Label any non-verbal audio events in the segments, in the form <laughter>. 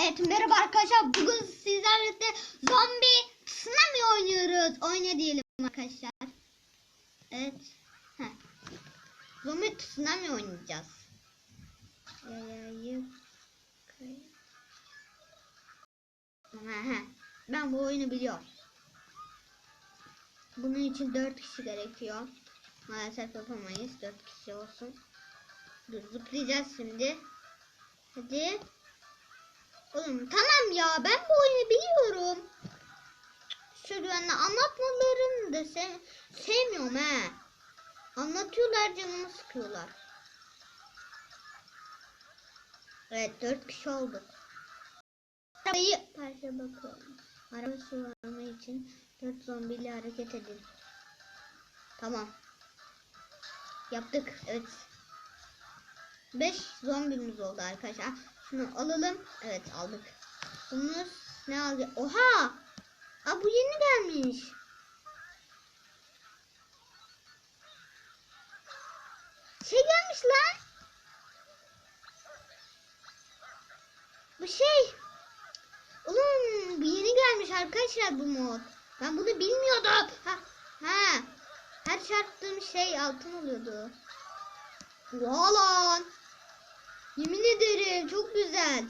Evet merhaba arkadaşlar. Bugün sizlerle birlikte zombi tsunami oynuyoruz. Oyna diyelim arkadaşlar. Evet. Heh. Zombi tsunami oynayacağız. Ben bu oyunu biliyorum. Bunun için 4 kişi gerekiyor. Maalesef yapamayız. 4 kişi olsun. Dur zıplayacağız şimdi. Hadi. Oğlum tamam ya ben bu oyunu biliyorum. Şöyle anlatmalarını da sev sevmiyorum he. Anlatıyorlar canımı sıkıyorlar. Evet dört kişi olduk. Arabayı parça bakalım. Araba sürme için dört zombiyle hareket edin. Tamam. Yaptık. Evet. 5 zombimiz oldu arkadaşlar. Şunu alalım. Evet aldık. Bunu ne aldı? Oha! Aa, bu yeni gelmiş. Şey gelmiş lan. Bu şey. Oğlum bu yeni gelmiş arkadaşlar bu mod. Ben bunu bilmiyordum. Ha, ha. Her çarptığım şey altın oluyordu. Oha lan. Yemin ederim çok güzel.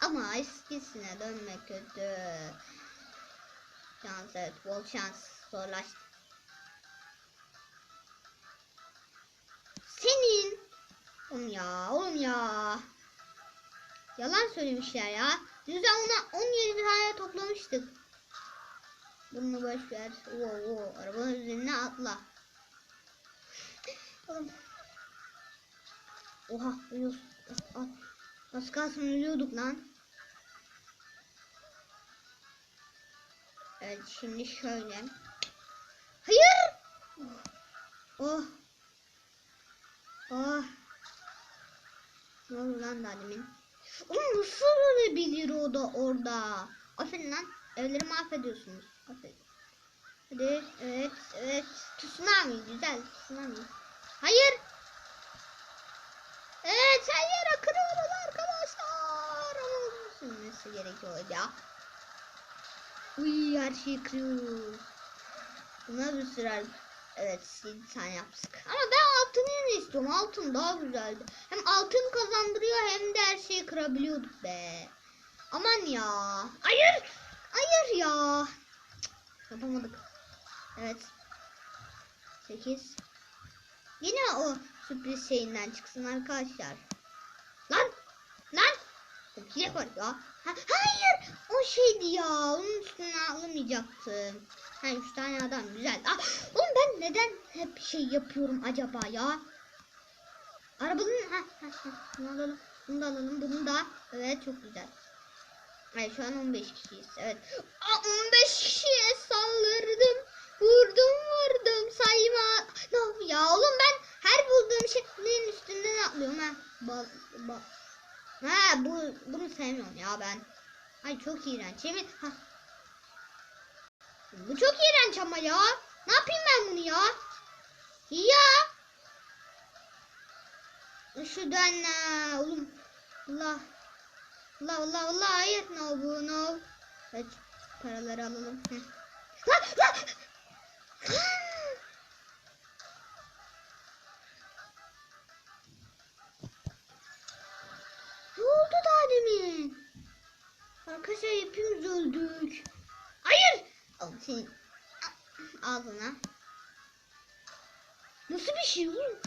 Ama eskisine dönmek kötü. Şans evet bol şans zorlaştı. Senin. Oğlum ya oğlum ya. Yalan söylemişler ya. Yüzde ona 17 tane toplamıştık. Bunu boş ver. Oo, oo. Arabanın üzerine atla. <laughs> Oğlum. Oha uyuyoruz. Az, kalsın ölüyorduk lan. Evet şimdi şöyle. Hayır. Oh. Oh. Ne oldu lan daha demin? Oğlum nasıl ölebilir o da orada? Aferin lan. Evleri mahvediyorsunuz. Aferin. Hadi evet evet. Tsunami güzel tsunami. Hayır. Her yere kırıyoruz arkadaşlar. Sürmesi gerekiyor ya. Uy her şeyi kırıyoruz. Buna bir sürer. Evet 7 tane. Ama ben altın yine istiyorum. Altın daha güzeldi. Hem altın kazandırıyor hem de her şeyi kırabiliyorduk be. Aman ya. Hayır. Hayır ya. Cık, yapamadık. Evet. 8. Yine o sürpriz şeyinden çıksın arkadaşlar. Lan! Lan! Hile var ya. Ha, hayır! O şeydi ya. Onun üstüne alamayacaktım. Ha üç tane adam güzel. Ah, oğlum ben neden hep şey yapıyorum acaba ya? Arabanın ha, ha, ha. Bunu alalım. Bunu da alalım. Bunu da. Evet çok güzel. Hayır şu an 15 kişiyiz. Evet. Aa, 15 kişiye saldırdım. Vurdum sayma. Ne ya oğlum ben her bulduğum şeyin üstünden atlıyorum ha. Ha bu bunu sevmiyorum ya ben. Ay çok iğrenç. Yemin ha. Bu çok iğrenç ama ya. Ne yapayım ben bunu ya? Ya. Şuradan ha, oğlum. Allah. Allah Allah Allah hayır no bu no. Evet paraları alalım. Heh. Lan lan. Arkadaşlar hepimiz öldük. Hayır. Al senin ağzına. Nasıl bir şey oğlum?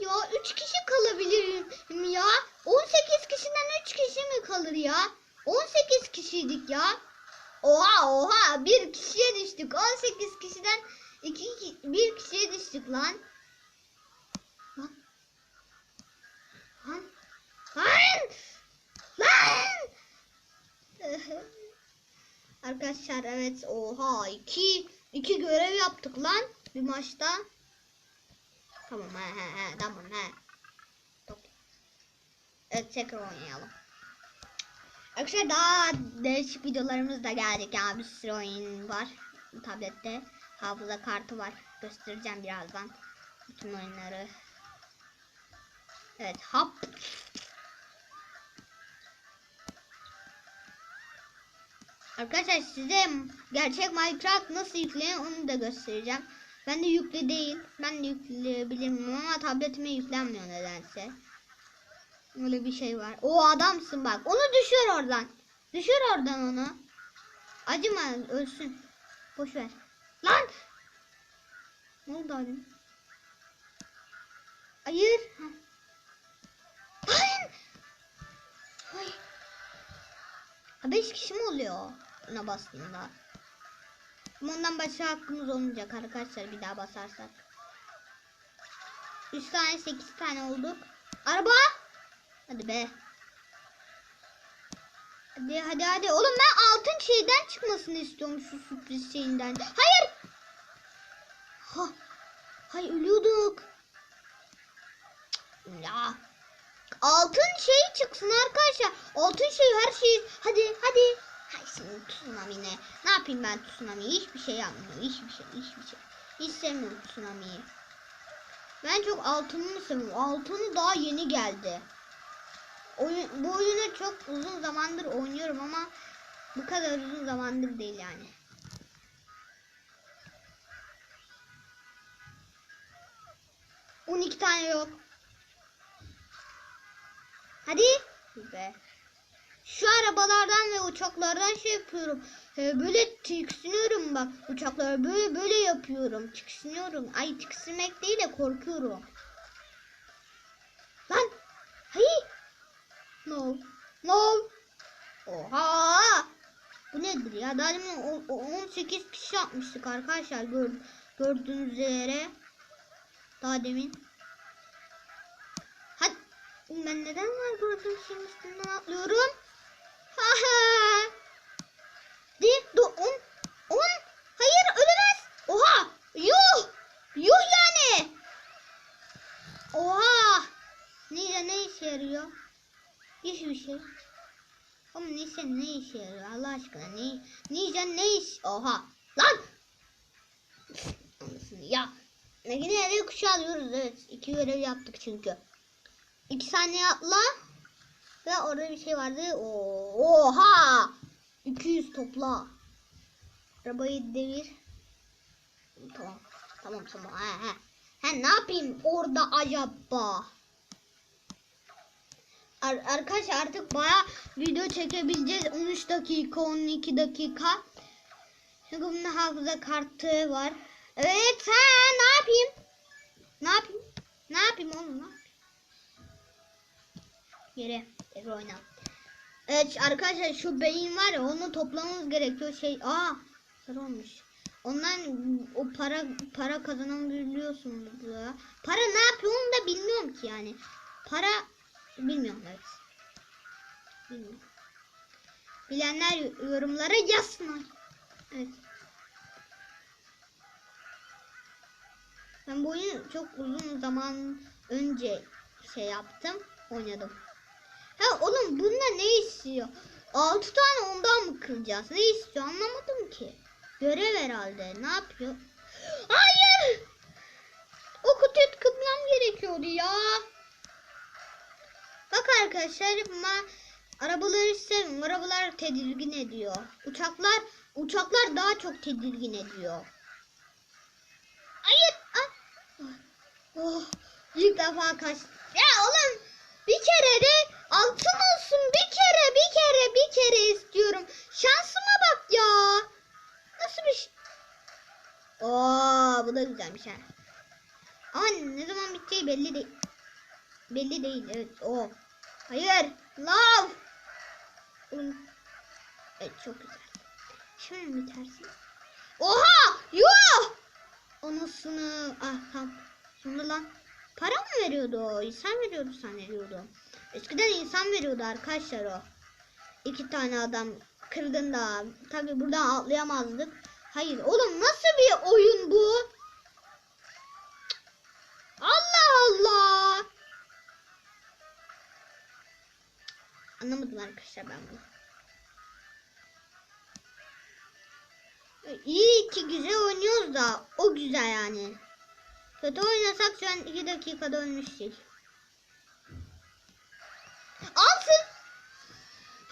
Ya 3 kişi kalabilirim ya. 18 kişiden 3 kişi mi kalır ya? 18 kişiydik ya. Oha oha bir kişiye düştük. 18 kişiden 2 bir kişiye düştük. Lan. Lan. Lan. Lan. Arkadaşlar evet oha iki iki görev yaptık lan bir maçta. Tamam he he he tamam he. Evet tekrar oynayalım. Arkadaşlar daha değişik videolarımız da gelecek yani bir sürü oyun var tablette. Hafıza kartı var. Göstereceğim birazdan. Bütün oyunları. Evet hap. Arkadaşlar size gerçek Minecraft nasıl yüklenir onu da göstereceğim. Ben de yüklü değil. Ben de yükleyebilirim ama tabletime yüklenmiyor nedense. Öyle bir şey var. O adamsın bak. Onu düşür oradan. Düşür oradan onu. Acıma ölsün. Boş ver. Lan! Ne oldu abi? Hayır. Ha. Hayır. Hayır. Ha, beş kişi mi oluyor? Buna bastığında. Ama ondan başka hakkımız olmayacak arkadaşlar bir daha basarsak. 3 tane 8 tane olduk. Araba. Hadi be. Hadi hadi hadi. Oğlum ben altın şeyden çıkmasını istiyorum şu sürpriz şeyinden. Hayır. Ha. Hay ölüyorduk. Ya. Altın şey çıksın arkadaşlar. Altın şey her şey. Hadi hadi. Hay şimdi tsunami ne? Ne yapayım ben tsunami? Hiçbir şey yapmıyor. Hiçbir şey. Hiçbir şey. Hiç sevmiyorum tsunami'yi. Ben çok altınını seviyorum. Altını daha yeni geldi. Oyun, bu oyunu çok uzun zamandır oynuyorum ama bu kadar uzun zamandır değil yani. On iki tane yok. Hadi. Be. Şu arabalardan ve uçaklardan şey yapıyorum. Ee, böyle tiksiniyorum bak. Uçakları böyle böyle yapıyorum. Tiksiniyorum. Ay tiksinmek değil de korkuyorum. Lan. Hayır. No. No. Oha. Bu nedir ya? Daha demin o- o- 18 kişi yapmıştık arkadaşlar. Gör, gördüğünüz üzere. Daha demin. Hadi. Ben neden var gördüğüm şeyin üstünden atlıyorum? Hiçbir şey. Ama neyse ne işe yarıyor? Allah aşkına ne Nice ne iş? Oha. Lan! Ya. Ne yine eve kuşu alıyoruz evet. İki görev yaptık çünkü. İki saniye atla Ve orada bir şey vardı Oha 200 topla Arabayı devir Tamam Tamam tamam he he He ne yapayım orada acaba Ar- arkadaşlar artık baya video çekebileceğiz. 13 dakika, 12 dakika. Çünkü bunun hafıza kartı var. Evet, ha ne yapayım? Ne yapayım? Ne yapayım oğlum? Ne yapayım? Yere, yere oyna. Evet arkadaşlar şu beyin var ya onu toplamamız gerekiyor. Şey, aa sarı olmuş. Ondan o para para kazanabiliyorsunuz ya. Para ne yapıyor onu da bilmiyorum ki yani. Para Bilmiyorum evet. Bilmiyorum. Bilenler yorumlara yazsınlar. Evet. Ben bu oyunu çok uzun zaman önce şey yaptım. Oynadım. Ha oğlum bunda ne istiyor? 6 tane ondan mı kıracağız? Ne istiyor anlamadım ki. Görev herhalde. Ne yapıyor? Hayır! O kutuyu tıklamam gerekiyordu ya. Bak arkadaşlar ma arabaları sevmiyorum. Arabalar tedirgin ediyor. Uçaklar uçaklar daha çok tedirgin ediyor. Hayır. Ah. Oh, ilk defa kaç. Ya oğlum bir kere de altın olsun bir kere bir kere bir kere istiyorum. Şansıma bak ya. Nasıl bir şey? Oo bu da güzelmiş ha. Ama ne zaman biteceği belli değil. Belli değil evet o. Hayır. Love. Evet çok güzel. Şimdi mi bitersin? Oha! Yuh! Anasını. Ah tamam. Sonra lan. Para mı veriyordu o? İnsan veriyordu sanıyordu. Eskiden insan veriyordu arkadaşlar o. İki tane adam kırdığında tabi buradan atlayamazdık. Hayır oğlum nasıl bir oyun bu? Allah Allah. Anlamadım arkadaşlar ben bunu. İyi ki güzel oynuyoruz da o güzel yani. Kötü oynasak şu an 2 dakikada ölmüştük. Alsın.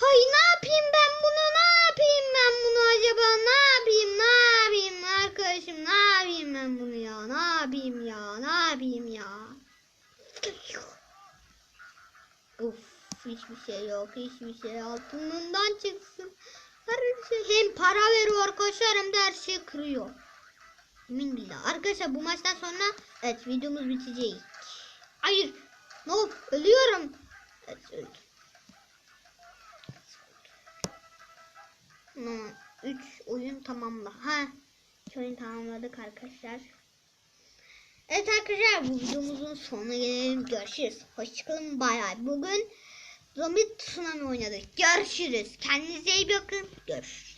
Hay ne yapayım ben bunu ne yapayım ben bunu acaba ne yapayım ne yapayım arkadaşım ne yapayım ben bunu ya ne yapayım ya ne yapayım ya. Uf hiçbir şey yok hiçbir şey altından çıksın. Her şey hem para veriyor koşarım da her şeyi kırıyor. Billah. Arkadaşlar bu maçtan sonra evet videomuz bitecek. Hayır. Ne oldu? Ölüyorum. Evet öldüm. 3 oyun tamamla. Ha. üç oyun tamamladık arkadaşlar. Evet arkadaşlar bu videomuzun sonuna gelelim. Görüşürüz. Hoşçakalın. Bay bay. Bugün zombi tsunami oynadık. Görüşürüz. Kendinize iyi bakın. Görüşürüz.